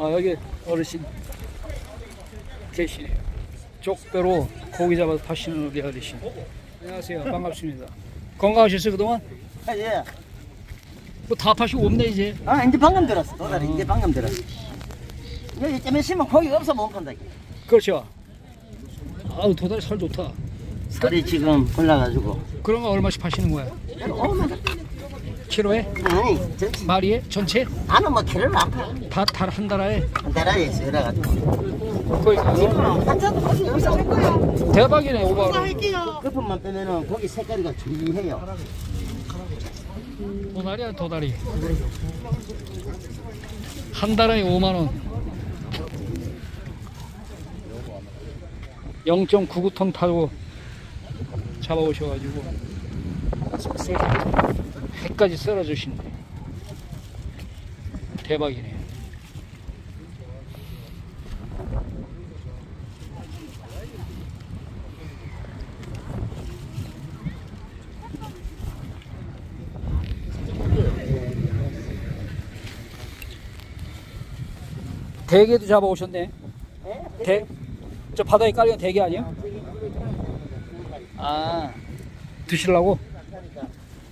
아 여기 어르신 계시네요. 족배로 고기 잡아서 파시는 우리 어르신. 안녕하세요. 반갑습니다. 건강하셨어요 그동안? 아, 예. 뭐 다 파시고 없네 이제. 아, 이제 방금 들었어. 도다리 어. 이제 방금 들었어. 여기 쯤에 심으면 고기가 없어 못 판다. 그렇죠. 아우 도다리 살 좋다. 살이 지금 올라가지고. 그런 거 얼마씩 파시는 거야? 키로에? 아니, 전체. 마리에? 전체? 나는 뭐 키를 안 파. 다달한 달에? 한 달에. 거의 지금 한자도 고기 여기서 살 거야. 대박이네 오바로. 끝판만 빼면은 고기 색깔이가 주리해요. 도다리야 도다리. 한 달에 5만 원. 0.99톤 타고 잡아오셔가지고 해까지 썰어 주시네. 대박이네. 대게도 잡아 오셨네. 대, 저 바다에 깔린 대게 아니야? 아, 드시려고?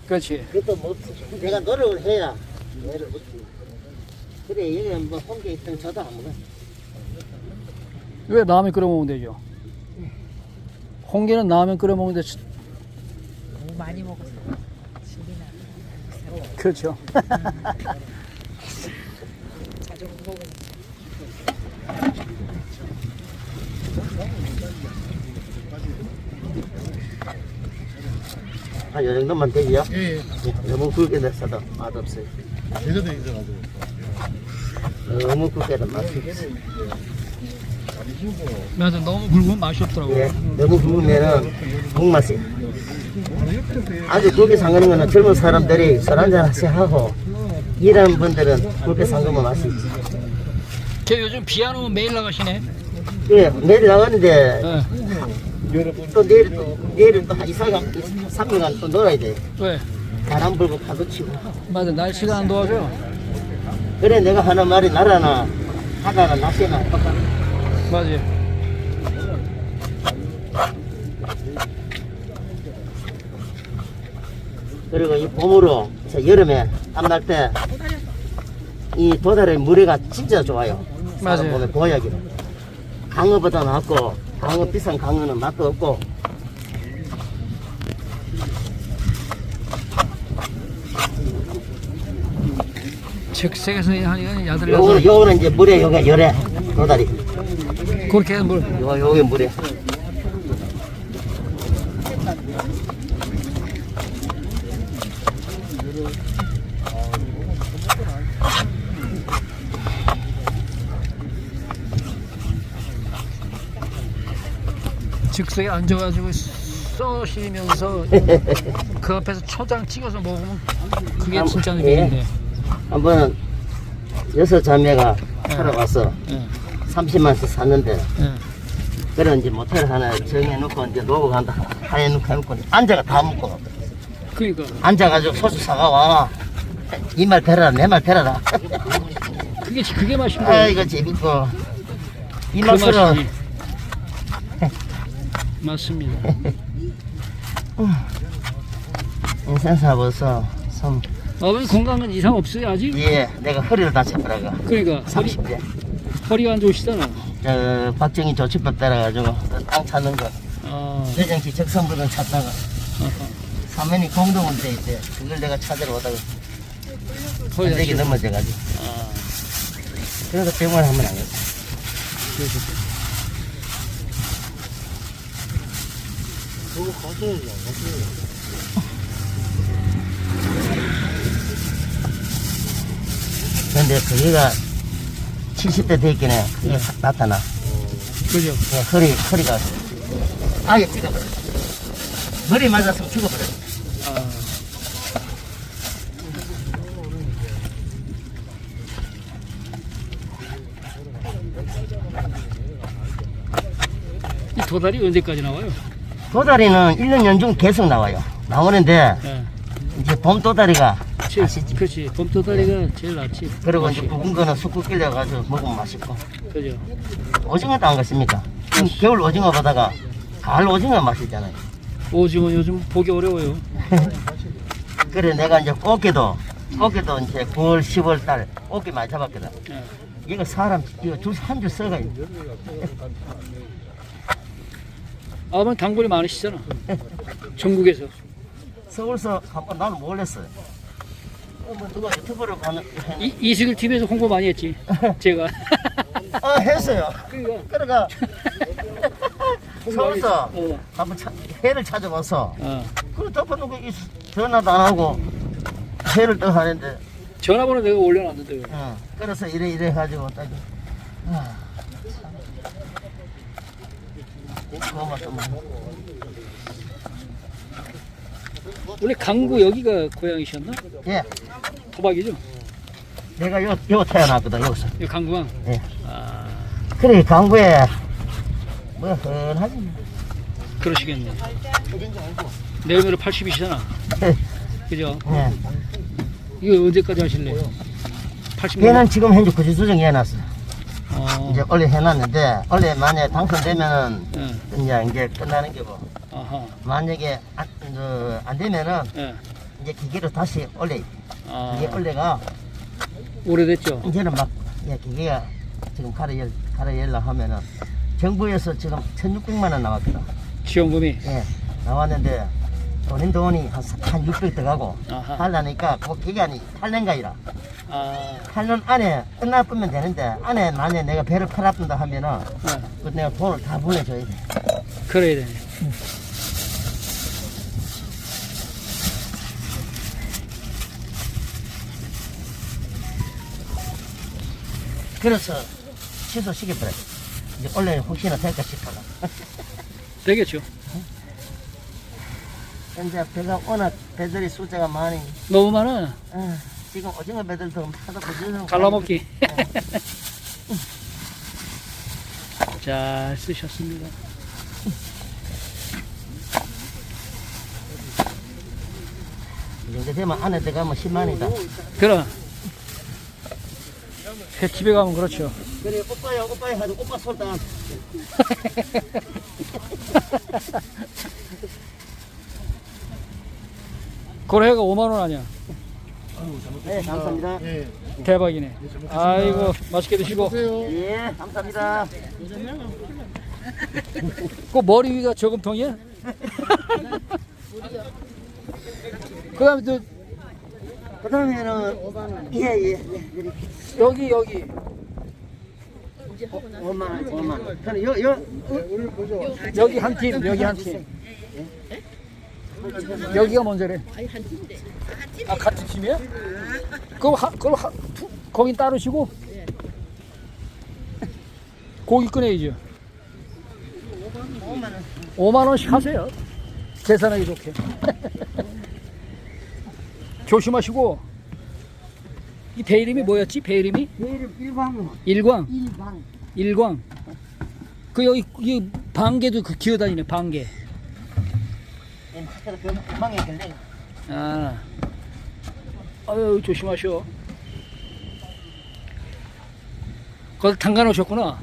그렇지. 그것도 못, 내가 노력을 해야. 얘를 먹지. 그래, 여기 뭐 홍게 있던 저도 안 먹어. 왜 라면 끓여 먹으면 되죠? 홍게는 라면 끓여 먹는데 치- 너무 많이 먹어서 질리나 그렇죠. 자주 먹으면 한 요 정도만 되지요? 예, 예. 예, 너무 굵게 냈어도 맛없어요. 제대로 익어가지고. 너무 굵게도 맛이 없어요. 맞아, 너무 굵으면 맛이 없더라고. 예, 너무 굵으면은 국맛이. 아주 굵게 담그는 거는 젊은 사람들이 술 한잔 하시 하고 일하는 분들은 굵게 담그면 맛이 있지. 걔 요즘 비 안 오면 매일 나가시네. 예, 내일 나가는데 예. 또 내일 또 내일은 또한 2, 3일, 3일간 또 놀아야 돼. 왜? 바람 불고 파도 치고. 맞아, 날씨가 안 도와줘. 그래 내가 하는 말이 나라나 바다나 낚시나 똑같아. 맞아. 그리고 이 봄으로 저 여름에 땀날 때 이 도다리 물회가 진짜 좋아요. 맞아요. 보면 보약이로. 강어보다 낫고 강어 비싼 강어는 맛도 없고 즉석에서 요거는 야들야들. 요거는 이제 물에 요게 열에 도다리 그렇게 해서 뭘. 요 요게 물에 즉석에 앉아가지고 써시면서 그 앞에서 초장 찍어서 먹으면 그게 진짜 예. 느낌인데. 한번 여섯 자매가 예. 살아와서 예. 30만 원 샀는데 예. 그래 이제 모텔 하나 정해놓고 이제 놀고 간다 해놓고 해놓고 앉아가 다 먹고 그러니까 앉아가지고 소주 사가와 이말 들어라 내말 들어라 그게 그게 아 거예요. 이거 재밌고 이 그 맛으로 맛이지. 맞습니다. 인생 사버서 좀 아버님 건강은 이상 없어요 아직? 예, 내가 허리를 다쳐버려가 그러니까 허리 30대. 허리가 안 좋으시잖아. 저 박정희 조치법 따라가지고 땅 찾는 거. 아, 대정치 적성부를 찾다가. 아하. 사면이 공동운대 있대. 그걸 내가 찾으러 오다가 허리 되게 다시. 넘어져가지고. 아, 그래서 병원 한번 안 갔어 그래서 근데 그게가 70대 됐기네 그게 확 나타나. 그죠. 그냥 허리, 허리가. 아예 찍어버려 머리 맞았으면 죽어버려. 아. 이 도다리 언제까지 나와요? 도다리는 1년 연중 계속 나와요 나오는데 예. 이제 봄 도다리가. 맛있지. 그렇지. 봄도다리가 제일 낫지. 그리고. 이제 묵은 거는 쑥국 끓여가지고 먹으면 맛있고. 그죠. 오징어도 안 같습니까? 지금 겨울 오징어 보다가 가을 오징어 맛있잖아요. 오징어 요즘 보기 어려워요. 그래 내가 이제 꽃게도 꽃게도 이제 9월 10월 달 꽃게 많이 잡았거든. 예. 이거 사람 이거 줄한줄 써가 아버님 단골이 많으시잖아. 전국에서. 서울서 한번 나는 몰랐어요. 어, 뭐 누가 유튜브를 보는 이, 이수길 TV에서 홍보 많이 했지. 제가. 아 했어요. 그러니까. 그러가 서울서 어. 한번 차, 회를 찾아봐서 어. 그래 덮어놓고 이 전화도 안 하고 회를 또 하는데 전화번호 내가 올려놨는데. 어, 그래서 이래 이래 가지고 딱 아, 좀 원래 강구 여기가 고향이셨나? 예, 토박이죠? 내가 요, 요 태어났거든 여기서 이 강구강. 예. 아 그래 강구에 뭐 흔하지 그러시겠네. 내년에 80이시잖아. 그죠? 예. 이거 언제까지 하실래요? 80년. 얘는 지금 현재 구지수정 해놨어 어. 이제 원래 해놨는데 원래 만약에 당선되면은 예. 이제 이제 끝나는 게고 아하. 만약에 안, 그, 안 되면은 예. 이제 기계로 다시 올려 아. 이게 원래가 오래됐죠? 이제는 막 예, 기계가 지금 갈아 열 갈아 열라 하면은 정부에서 지금 1,600만 원 나왔거든. 지원금이. 예, 나왔는데 돈인 돈이 한, 사- 한600 들어가고. 하려니까 그 기간이 8년가이라 아. 8년 안에 끝나면 되는데 안에 만약에 내가 배를 팔아본다 하면은 예. 그 내가 돈을 다 보내줘야 돼. 그래야 되네. 그래서 취소시켜버려. 이제 원래 혹시나 될까 싶어가. 되겠죠. 이제 배가 워낙 배들이 숫자가 많이 너무 많아. 아, 지금 오징어 배들도 하다 보면 갈라먹기. 잘 쓰셨습니다. 이 정도 되면 안에 들어가면 10만이다. 그럼. 집에 가면 그렇죠. 그래 오빠야 오빠야 하도 오빠 솔다. 고래가 5만 원 아니야. 네 감사합니다. 대박이네. 아이고 맛있게 드시고. 예 감사합니다. 그 머리 위가 저금통이야? 그다음에 또 그다음에는 예 예 예, 예. 여기 여기 5만 원 5만 원. 그럼 요 요 여기 한 팀, 여기 한 팀. 여기가 먼저래. 아 같은 팀이야? 그럼 하, 그럼 하, 두- 거긴 따르시고 고기 꺼내야죠. 5만 원씩 하세요. 계산하기 좋게. 조심하시고 이 배 이름이 뭐였지? 배 이름이? 일광 일광. 일광. 일광. 그 여기 이 방개도 그 기어다니네 방개. 걸려. 아. 아유 조심하셔. 거기 담가 놓으셨구나.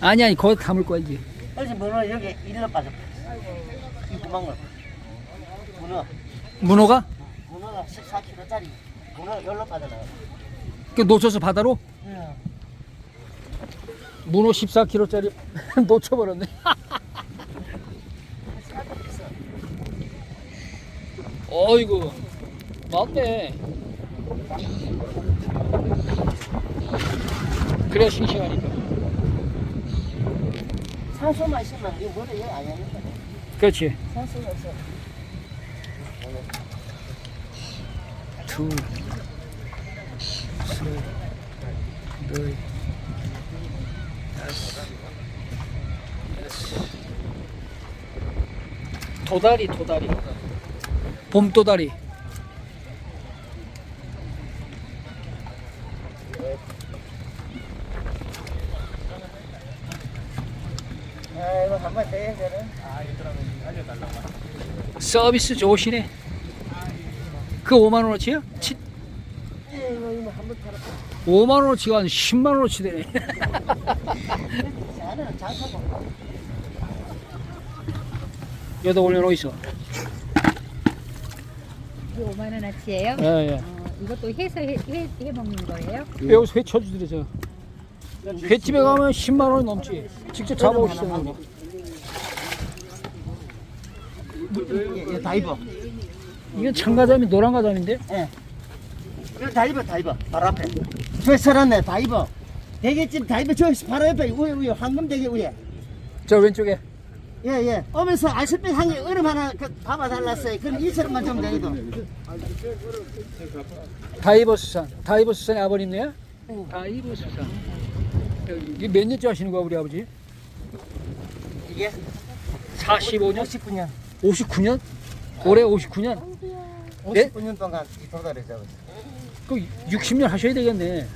아니 아니 거기 담을 거야 이제. 그래서 문어 여기 일로 빠져. 이 구멍을. 문어 문어가 문어가 14kg짜리 문어 열로 빠져나가. 그 놓쳐서 바다로 예. 문어 14kg짜리 놓쳐버렸네. 어이구 맞네. 그래야 싱싱하니까. 산소만 있으면 이 문어 여기 안 열린다. 그렇지. 산소가 없어. 둘, 셋, 넷, 다섯, 여섯. 도다리, 도다리. 봄 도다리. 한번 떼야 되는. 서비스 좋으시네. 그 5만 원어치야? 치, 예, 이거 이거 한번 타라. 5만 원어치가 아니라 10만 원어치 되네. 자는 잘 타고. 여기다 올려놓고 있어. 이게 5만 원어치예요? 예, 예. 어, 이것도 해서 해, 해, 해 먹는 거예요? 여기서 회 쳐주더래, 횟집에 가면 10만 원 넘지. 직접 잡아오시잖아요. 이거 다 입어. 이건 참가자미 노란 가자미인데? 예. 이거 다 입어, 다 입어. 바로 앞에. 저 설았네, 다 입어. 대게집 다 입어. 저 바로 옆에 위에 위에 황금 대게 위에. 저 왼쪽에. 예, 예. 오면서 아실빛 향이 얼음 하나 그 담아달랐어요. 그럼 이처럼만 좀 내리도. 다이버스산. 다이버스산의 아버님네요? 다이버스산. 이게 몇 년째 하시는 거야, 우리 아버지? 이게 45년? 59년. 59년? 올해 59년? 네? 59년 동안 이 도다를 잡았어. 그 60년 하셔야 되겠네.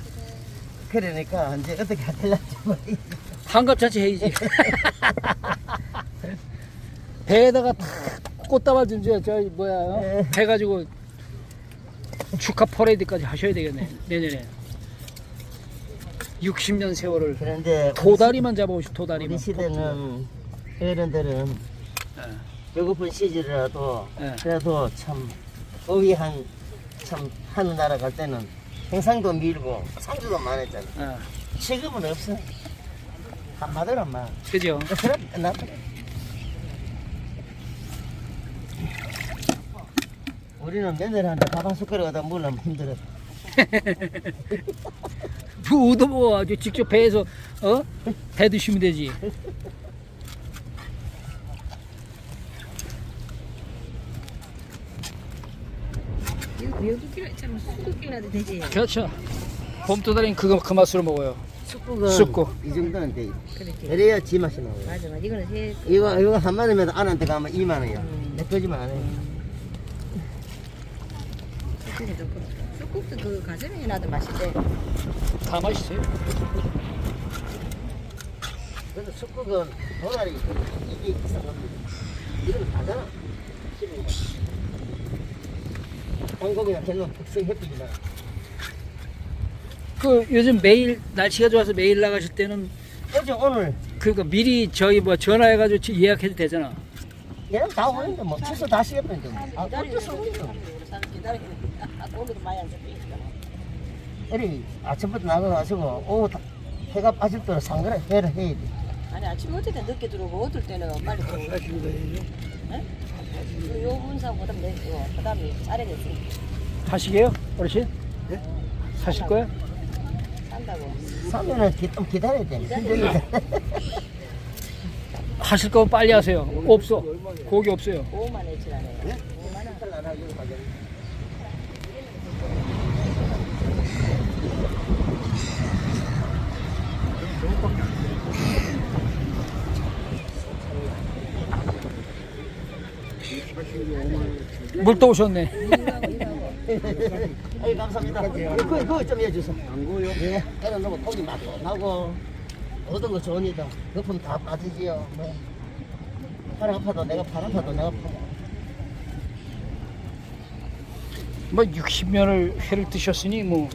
그러니까 이제 어떻게 하될지 모르겠어. 한갑잔치 해야지. 배에다가 탁 꽃다발 좀 저, 저 뭐야 어? 네. 해가지고 축하 퍼레이드까지 하셔야 되겠네 내년에 60년 세월을 그런데 도다리만 잡아오시 우리 도다리만 시대는 어른들은 배고픈 시절이라도 예. 그래도 참 어휘한 참 하늘나라 갈 때는 행상도 밀고 상주도 많았잖아. 어, 지금은 없어. 한마디로 막. 그죠 그럼 끝났다. 우리는 며느리한테 밥한 숟가락 얻어 먹으려면 힘들어. 무도 뭐 아주 직접 배에서 어? 배 드시면 되지 여기 여기 길참 수도 길라도 되지? 그렇죠 봄도다리는 그거 그 맛으로 먹어요 쑥국은 쑥국. 이 정도는 돼. 그렇지. 그래야 지 맛이 나와요. 맞아 맞아. 이거는 세 이거 이거 한 마리면 안한테 가면 2만 원이야. 음. 내 거지만 안 해. 세도 쑥국도 그 가슴이 나도 맛있대. 다 맛있어요 그래서 쑥국은 도다리 이게 이상한 겁니다. 이런 거 다잖아. 한국이나 결론 특성 햇빛이다. 그 요즘 매일 날씨가 좋아서 매일 나가실 때는 어제 오늘 그러니까 미리 저희 뭐 전화해가지고 지- 예약해도 되잖아 얘는 다 오는데 뭐 취소 다 시켰는데 뭐. 아 어쩔 수 없어. 에리 아침부터 나가가지고 오후 다- 해가 빠질 때로 상거래 해를 해야 돼. 아니 아침 어떨 때 늦게 들어오고 어떨 때는 빨리 들어오고. 그요 분사보다 내고 그다음에 잘해냈으니 하시게요 어르신? 사실 거야? 산다고. 사면은 기, 좀 기다려야 돼. 힘들다. 하실 거면 빨리 하세요. 없어. 고기 없어요. 5만 원치 안 해요 물도 오셨네 아이 감사합니다. 그거 그거 좀 해주세요. 안 고요? 예. 애는 너무 고기 맛도 나고 모든 거 좋으니다. 거품 다 빠지지요. 뭐. 팔 아파도 내가 팔 아파도 내가 파. 뭐 60년을 회를 드셨으니 뭐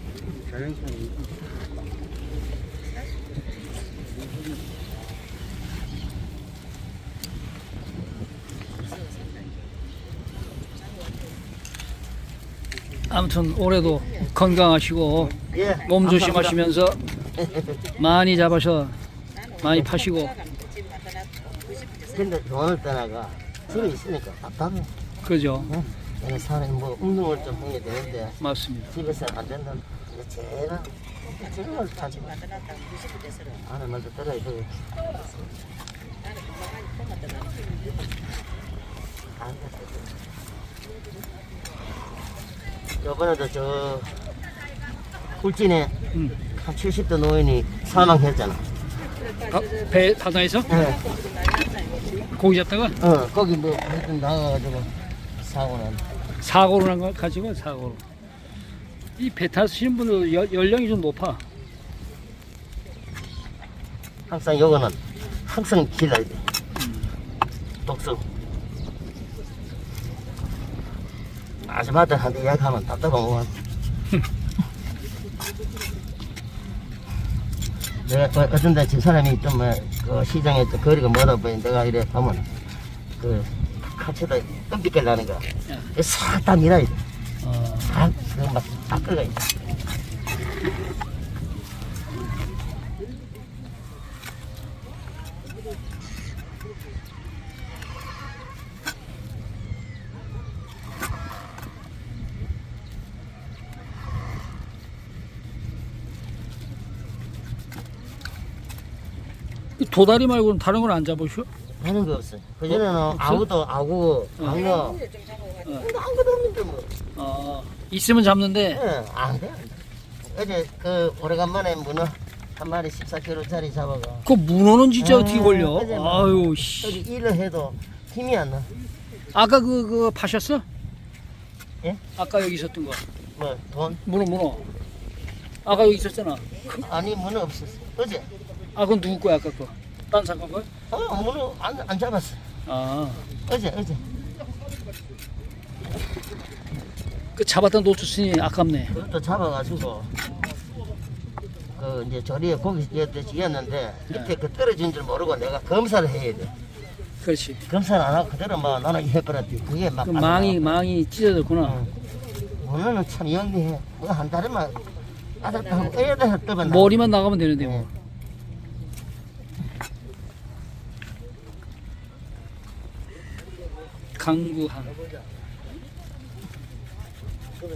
아무튼 올해도 건강하시고 예. 몸. 조심하시면서 많이 잡아서 많이 파시고 근데 돈을 떠나가 집에 있으니까 답답해. 그죠 어? 내가 사람이 뭐 운동을 좀 해야 되는데 맞습니다 집에서 안 된다. 제가 제가 타지 마. 안에 먼저. 안 돼. 저번에도 저 울진에 음. 한 70대 노인이 사망했잖아. 가- 배 바다에서 예. 고기 잡다가 어, 거기 뭐 하여튼 나가가지고 사고는. 사고로 난걸 가지고 사고로 이 배 타시는 분들 여- 연령이 좀 높아 항상 요거는 항상 기다려야 돼. 독성. 아줌마들한테 이야기하면 답답하고. 내가 그 어떤 데저 사람이 좀그 시장에 또 거리가 멀어 보니 내가 이래 하면 그 카츠다 끔찍게 나는 거야. 살딱 밀어야 돼. 어, 다, 그막 이 도다리 말고는 다른 건 안 잡으셔? 하는 거 없어. 그전에는 아무도 아구, 응. 광어, 근데 아무것도 없는데 뭐. 어, 있으면 잡는데 예, 안 돼. 어제 그 오래간만에 문어 한 마리 14kg짜리 잡아가. 그 문어는 진짜 아, 어떻게 걸려? 그래, 뭐. 아유 여기 씨. 일을 해도 힘이 안 나. 아까 그그 파셨어? 예? 아까 여기 있었던 거 뭐 돈? 문어 문어. 아까 여기 있었잖아. 아니 문어 없었어. 어제. 아 그건 누구 거야 아까 거? 딴 거야? 어 문어 안, 안 잡았어. 아, 어제 어제. 그 잡았다 놓쳤으니 아깝네. 그것도 잡아가지고 그 이제 조리에 고기 지었는데 밑에 그 떨어진 줄 모르고 내가 검사를 해야 돼. 그렇지. 검사를 안 하고 그대로 막 나는 해버렸지. 그게 막 그 망이 망이 찢어졌구나. 문어는 참 영리해. 뭐 한 달에만 아들도 하고 애들 떠만 머리만 나가면 되는데 네. 뭐. 강구항. 우리가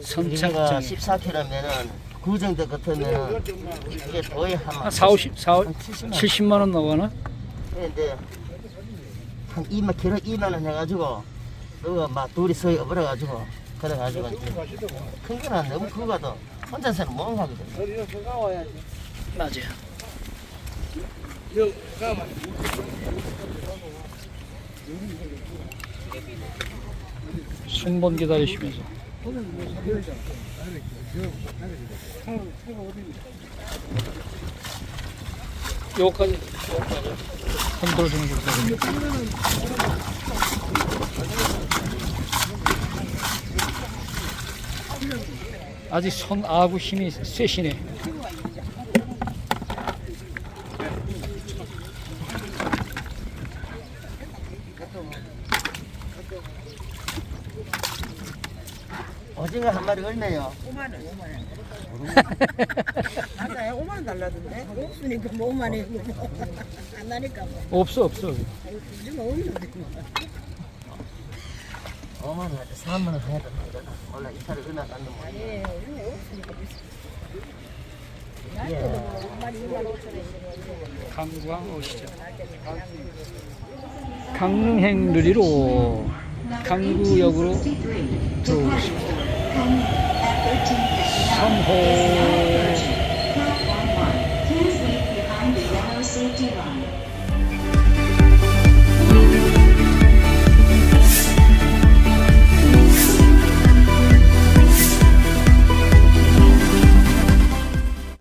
선착장 14kg면은 그 정도 같으면은 이게 거의 한, 한 4, 50, 4, 한 70만 70만 원 나가나? 근데 한 2만 키로 2만 원 해가지고 그거 막 둘이 서이 업어가지고 그래가지고 이제 큰 거는 너무 크거든 혼자서는 못 가거든 맞아. 순번 기다리시면서. 요까지, 요까지. 흔들어주는 거. 아직 손 아구 힘이 세시네. 마리 얼마요? 5만 원, 5만 원. 맞아요. 5만 원 달라던데. 없으니까 뭐 5만 원이고 안 나니까 뭐. 없어 없어. 요즘 없는데 뭐. 5만 원 하지 3만 원 해야 된다 원래 이사를 얼마 갖는 거 예, 요즘 없으니까. 예. 강구항 오시죠. 강릉행 누리로 강구역으로 들어오겠습니다. Come at 13 Somehow. Platform 1. Please leave behind the yellow safety line.